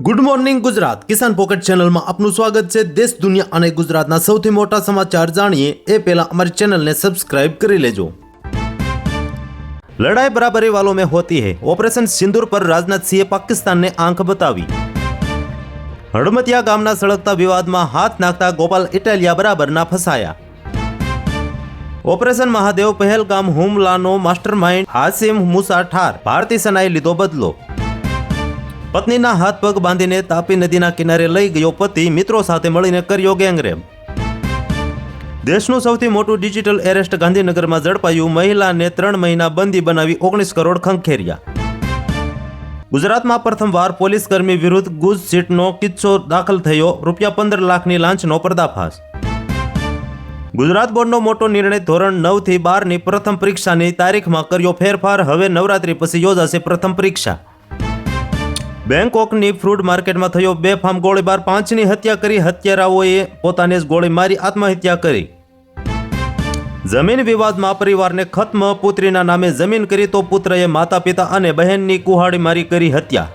Good morning Gujarat Kisan pocket ચેનલમાં આપનું સ્વાગત છે. દેશ, દુનિયા અને ગુજરાતના સૌથી મોટા સમાચાર જાણીએ. એ પહેલા અમારી ચેનલને સબસ્ક્રાઇબ કરી લેજો. લડાઈ બરાબરી વાલો મેં હોતી હૈ. ઓપરેશન સિંદુર પર રાજનાથસિંહે પાકિસ્તાનને આંખ બતાવી. હડમતિયા ગામના સળગતા વિવાદમાં હાથ નાખતા ગોપાલ ઇટાલિયા બરાબરના ફસાયા. ઓપરેશન મહાદેવ પહેલગામ હુમલાનો માસ્ટર માઇન્ડ હાસિમ મુસા ઠાર. ભારતીય સેનાએ લીધો બદલો. પત્નીના હાથ પગ બાંધીને તાપી નદીના કિનારે લઈ ગયો પતિ, મિત્રો સાથે મળીને કર્યો ગેંગરેપ. દેશનું સૌથી મોટું ડિજિટલ એરેસ્ટ ગાંધીનગરમાં ઝડપાયું. મહિલાને ત્રણ મહિના બંદી બનાવી ઓગણીસ કરોડ ખંખેર્યા. ગુજરાતમાં પ્રથમવાર પોલીસ કર્મી વિરુદ્ધ ગુજ સીટનો કિસ્સો દાખલ થયો. રૂપિયા પંદર લાખની લાંચનો પર્દાફાશ. ગુજરાત બોર્ડનો મોટો નિર્ણય ધોરણ નવથી બારની પ્રથમ પરીક્ષાની તારીખમાં કર્યો ફેરફાર. હવે નવરાત્રી પછી યોજાશે પ્રથમ પરીક્ષા. બેંકોકની ફ્રૂટ માર્કેટમાં થયો બે ફાર્મ ગોળીબાર. પાંચની હત્યા કરી હત્યારાઓએ પોતાને જ ગોળી મારી આત્મહત્યા કરી. જમીન વિવાદમાં પરિવારને ખત્મ, પુત્રીના નામે જમીન કરી તો પુત્રએ માતા પિતા અને બહેનની કુહાડી મારી કરી હત્યા.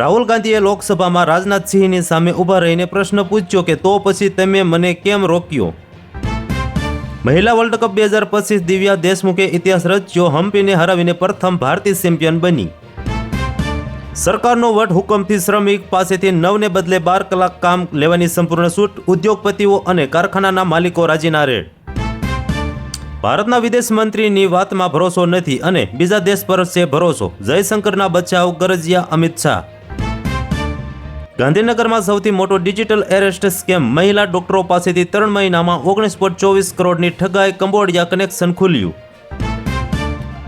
રાહુલ ગાંધીએ લોકસભામાં રાજનાથસિંહની સામે ઊભા રહીને પ્રશ્ન પૂછ્યો કે તો પછી તમે મને કેમ રોક્યો? મહિલા વર્લ્ડ કપ બે હજાર પચીસ દિવ્યા દેશમુખે ઇતિહાસ રચ્યો હમ્પીને હરાવીને પ્રથમ ભારતીય ચેમ્પિયન બની. સરકારનો વટ હુકમથી શ્રમિક પાસેથી નવને બદલે બાર કલાક કામ લેવાની સંપૂર્ણ છૂટ, ઉદ્યોગપતિઓ અને કારખાનાના માલિકો રાજીના રેડ. ભારતના વિદેશ મંત્રીની વાતમાં ભરોસો નથી અને બીજા દેશ પર છે ભરોસો. જયશંકરના બચાવ ગરજિયા અમિત શાહ. ગાંધીનગરમાં સૌથી મોટો ડિજિટલ એરેસ્ટ સ્કેમ, મહિલા ડોક્ટરો પાસેથી ત્રણ મહિનામાં ઓગણીસ પોઈન્ટ ચોવીસ કરોડની ઠગાઈ, કંબોડિયા કનેક્શન ખુલ્યું.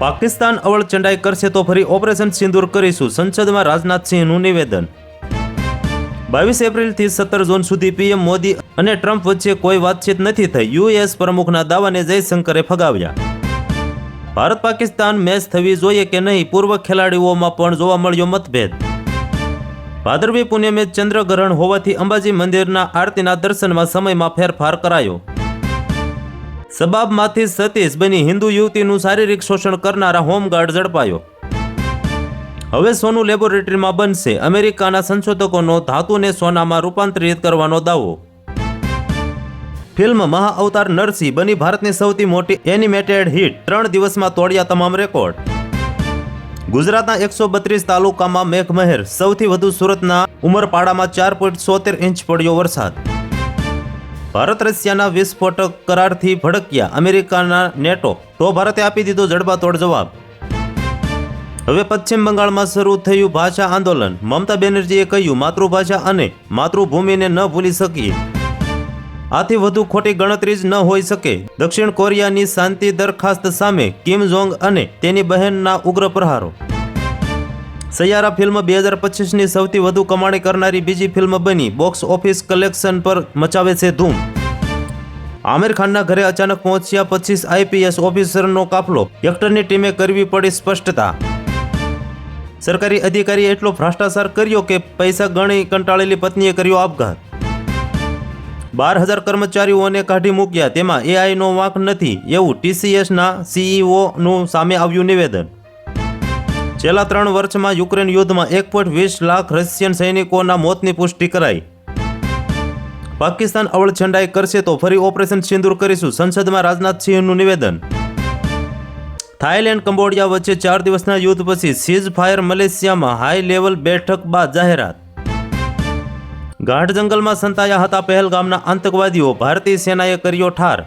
પાકિસ્તાન અવળ ચંડાઈ કરશે તો ફરી ઓપરેશન સિંદૂર કરીશું. સંસદમાં રાજનાથસિંહનું નિવેદન. બાવીસ એપ્રિલથી સત્તર જૂન સુધી પીએમ મોદી અને ટ્રમ્પ વચ્ચે કોઈ વાતચીત નથી થઈ. યુએસ પ્રમુખના દાવાને જયશંકરે ફગાવ્યા. ભારત પાકિસ્તાન મેચ થવી જોઈએ કે નહીં, પૂર્વ ખેલાડીઓમાં પણ જોવા મળ્યો મતભેદ. ભાદરવી પુણ્યમે ચંદ્રગ્રહણ હોવાથી અંબાજી મંદિરના આરતીના દર્શનમાં સમયમાં ફેરફાર કરાયો. સબાબમાંથી સતીશ બની હિન્દુ યુવતીનું શારીરિક શોષણ કરનારા હોમગાર્ડ ઝડપાયો. હવે સોનું લેબોરેટરીમાં બનશે. અમેરિકાના સંશોધકોનો ધાતુને સોનામાં રૂપાંતરિત કરવાનો દાવો. ફિલ્મ મહાઅવતાર નરસિંહ બની ભારતની સૌથી મોટી એનિમેટેડ હિટ ત્રણ દિવસમાં તોડ્યા તમામ રેકોર્ડ ગુજરાતના એકસો બત્રીસ તાલુકામાં મેઘમહેર. સૌથી વધુ સુરતના ઉમરપાડામાં ચાર પોઈન્ટ સોતેર ઇંચ પડ્યો વરસાદ. ભારત રશિયાના વિસ્ફોટક કરારથી ભડક્યા અમેરિકાના નેટો. તો ભારતે આપી દીધો જડબાતોડ જવાબ. હવે પશ્ચિમ બંગાળમાં શરૂ થયું ભાષા આંદોલન. મમતા બેનર્જીએ કહ્યું, માતૃભાષા અને માતૃભૂમિને ન ભૂલી શકીએ. આથી વધુ ખોટી ગણતરી જ ન હોઈ શકે. દક્ષિણ કોરિયાની શાંતિ દરખાસ્ત સામે કિમ જોંગ અને તેની બહેનના ઉગ્ર પ્રહારો. સૈયારા ફિલ્મ બે હજાર પચીસની સૌથી વધુ કમાણી કરનારી બીજી ફિલ્મ બની. બોક્સ ઓફિસ કલેક્શન પર મચાવે છે ધૂમ. આમિર ખાનના ઘરે અચાનક પહોંચ્યા પચીસ આઈપીએસ ઓફિસરનો કાફલો. એક્ટરની ટીમે કરવી પડી સ્પષ્ટતા. સરકારી અધિકારીએ એટલો ભ્રષ્ટાચાર કર્યો કે પૈસા ગણી કંટાળેલી પત્નીએ કર્યો આપઘાત. બાર હજાર કર્મચારીઓને કાઢી મૂક્યા. તેમાં એઆઈનો વાંક નથી. એવું ટીસીએસના સીઈઓનું સામે આવ્યું નિવેદન. છેલ્લા ત્રણ વર્ષમાં યુક્રેન યુદ્ધમાં એક પોઈન્ટ વીસ લાખ રશિયન સૈનિકોના મોતની પુષ્ટિ કરાઈ. પાકિસ્તાન અવળછંડાઈ કરશે તો ફરી ઓપરેશન સિંદૂર કરીશું. સંસદમાં રાજનાથસિંહનું નિવેદન. થાઇલેન્ડ, કંબોડિયા વચ્ચે ચાર દિવસના યુદ્ધ પછી સીઝ ફાયર મલેશિયામાં હાઈ લેવલ બેઠક બાદ જાહેરાત. ગાઢ જંગલમાં સંતાયા હતા પહેલગામના આતંકવાદીઓ. ભારતીય સેનાએ કર્યો ઠાર.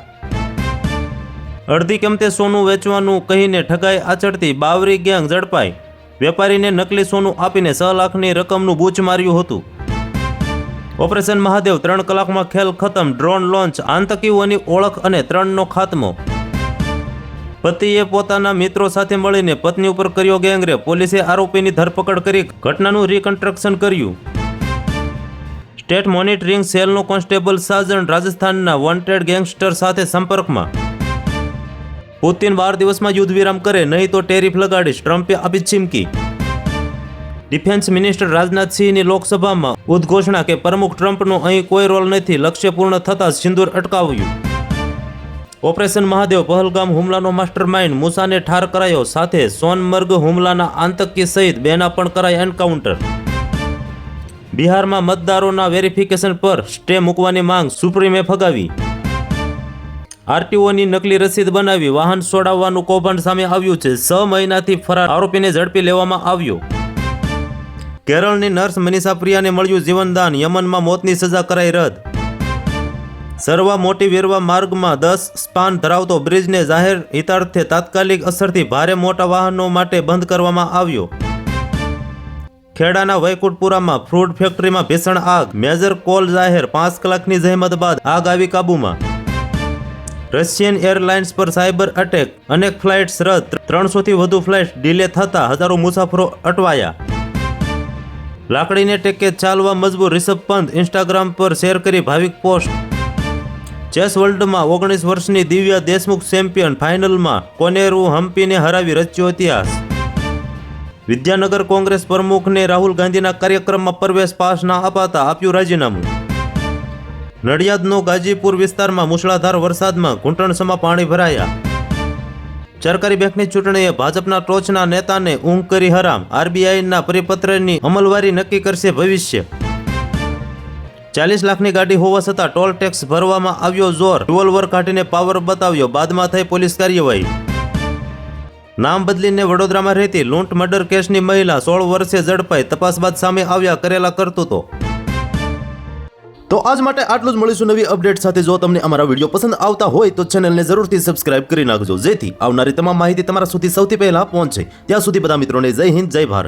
અડધી કિંમતે સોનું વેચવાનું કહીને ઠગાઈ આચરતી બાવરી ગેંગ ઝડપાઈ. વેપારીને નકલી સોનું આપીને છ લાખની રકમનું બૂચ માર્યું હતું. ઓપરેશન મહાદેવ ત્રણ કલાકમાં ખેલ ખતમ, ડ્રોન લોન્ચ આતંકીઓની ઓળખ અને ત્રણનો ખાત્મો. પતિએ પોતાના મિત્રો સાથે મળીને પત્ની ઉપર કર્યો ગેંગરેપ, પોલીસે આરોપીની ધરપકડ કરી ઘટનાનું રિકન્સ્ટ્રક્શન કર્યું. સ્ટેટ મોનિટરિંગ સેલનો કોન્સ્ટેબલ સાજણ રાજસ્થાનના વોન્ટેડ ગેંગસ્ટર સાથે સંપર્કમાં. પુતિન બાર દિવસમાં યુદ્ધ વિરામ કરે, નહીં તો ટેરિફ લગાડીશ. ટ્રમ્પે આપી ચીમકી ડિફેન્સ મિનિસ્ટર રાજનાથસિંહની લોકસભામાં ઉદ્ઘોષણા કે પ્રમુખ ટ્રમ્પનો અહીં કોઈ રોલ નથી, લક્ષ્ય પૂર્ણ થતાં સિંદૂર અટકાવ્યું. ઓપરેશન મહાદેવ પહલગામ હુમલાનો માસ્ટર માઇન્ડ મુસાને ઠાર કરાયો, સાથે સોનમર્ગ હુમલાના આતંકી સહિત બેના પણ કરાય એન્કાઉન્ટર. બિહારમાં મતદારોના વેરિફિકેશન પર સ્ટે મૂકવાની માંગ સુપ્રીમે ફગાવી. આરટીઓની નકલી રસીદ બનાવી વાહન છોડાવવાનું કૌભાંડ સામે આવ્યું છે. છ મહિનાથી ફરાર આરોપીને ઝડપી લેવામાં આવ્યો. કેરળની નર્સ મનીષા પ્રિયાને મળ્યું જીવનદાન. યમનમાં મોતની સજા કરાઈ રદ. સર્વા મોટી વેરવા માર્ગમાં દસ સ્પાન ધરાવતો બ્રિજને જાહેર હિતાર્થે તાત્કાલિક અસરથી ભારે મોટા વાહનો માટે બંધ કરવામાં આવ્યો. ખેડાના વૈકુંઠપુરામાં ફ્રૂટ ફેક્ટરીમાં ભીષણ આગ. મેજર કોલ જાહેર પાંચ કલાકની જહેમત બાદ આગ આવી કાબૂમાં. રશિયન એરલાઇન્સ પર સાયબર અટેક, અનેક ફ્લાઇટ્સ રદ, ત્રણસોથી વધુ ફ્લાઇટ ડિલે થતા હજારો મુસાફરો અટવાયા. લાકડીને ટેકે ચાલવા મજબૂર રિષભ પંત ઇન્સ્ટાગ્રામ પર શેર કરી ભાવિક પોસ્ટ. ચેસ વર્લ્ડમાં ઓગણીસ વર્ષની દિવ્યા દેશમુખ ચેમ્પિયન ફાઇનલમાં કોનેરુ હમ્પીને હરાવી રચ્યો ઇતિહાસ. વિદ્યાનગર કોંગ્રેસ પ્રમુખને રાહુલ ગાંધીના કાર્યક્રમમાં પ્રવેશ પાસ ના અપાતા આપ્યું રાજીનામું. નડિયાદનો ગાજીપુર વિસ્તારમાં મુશળાધાર વરસાદમાં ઘૂંટણસમાં પાણી ભરાયા. સરકારી બેંકની ચૂંટણીએ ભાજપના ટોચના નેતાને ઊંઘ કરી હરામ. આરબીઆઈના પરિપત્રની અમલવારી નક્કી કરશે ભવિષ્ય. ચાલીસ લાખની ગાડી હોવા છતાં ટોલ ટેક્સ ભરવામાં આવ્યો જોર. રિવોલ્વર કાઢીને પાવર બતાવ્યો. બાદમાં થઈ પોલીસ કાર્યવાહી. નામ બદલીને વડોદરામાં રહેતી લૂંટ મર્ડર કેસની મહિલા સોળ વર્ષે ઝડપાઈ. તપાસ બાદ સામે આવ્યા કરેલા કરતૂતો. તો આજ માટે આટલું જ મળીશું નવી અપડેટ સાથે. જો તમને અમારા વીડિયો પસંદ આવતા હોય તો ચેનલને જરૂરથી સબસ્ક્રાઇબ કરી નાખજો. જેથી આવનારી તમામ માહિતી તમારા સુધી સૌથી પહેલા પહોંચે. ત્યાં સુધી બધા મિત્રોને જય હિન્દ, જય ભારત.